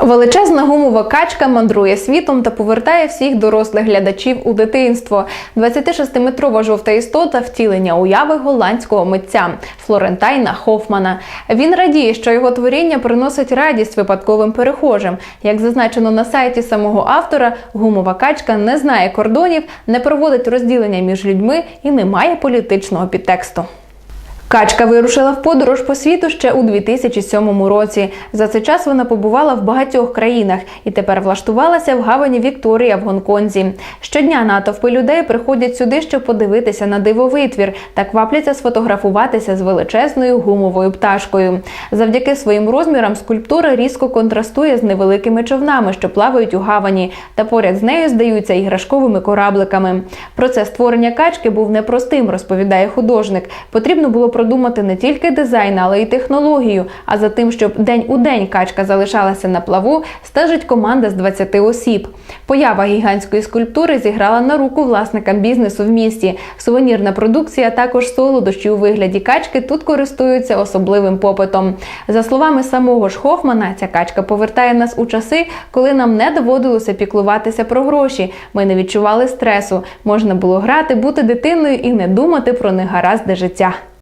Величезна гумова качка мандрує світом та повертає всіх дорослих глядачів у дитинство. 26-метрова жовта істота втілення уяви голландського митця Флорентайна Хофмана. Він радіє, що його творіння приносить радість випадковим перехожим. Як зазначено на сайті самого автора, гумова качка не знає кордонів, не проводить розділення між людьми і не має політичного підтексту. Качка вирушила в подорож по світу ще у 2007 році. За цей час вона побувала в багатьох країнах і тепер влаштувалася в гавані Вікторія в Гонконзі. Щодня натовпи людей приходять сюди, щоб подивитися на дивовитвір та квапляться сфотографуватися з величезною гумовою пташкою. Завдяки своїм розмірам скульптура різко контрастує з невеликими човнами, що плавають у гавані, та поряд з нею здаються іграшковими корабликами. Процес створення качки був непростим, розповідає художник. Потрібно було продумати не тільки дизайн, але й технологію. А за тим, щоб день у день качка залишалася на плаву, стежить команда з 20 осіб. Поява гігантської скульптури зіграла на руку власникам бізнесу в місті. Сувенірна продукція, також солодощі у вигляді качки тут користуються особливим попитом. За словами самого ж Хофмана, ця качка повертає нас у часи, коли нам не доводилося піклуватися про гроші. Ми не відчували стресу. Можна було грати, бути дитиною і не думати про негаразди життя.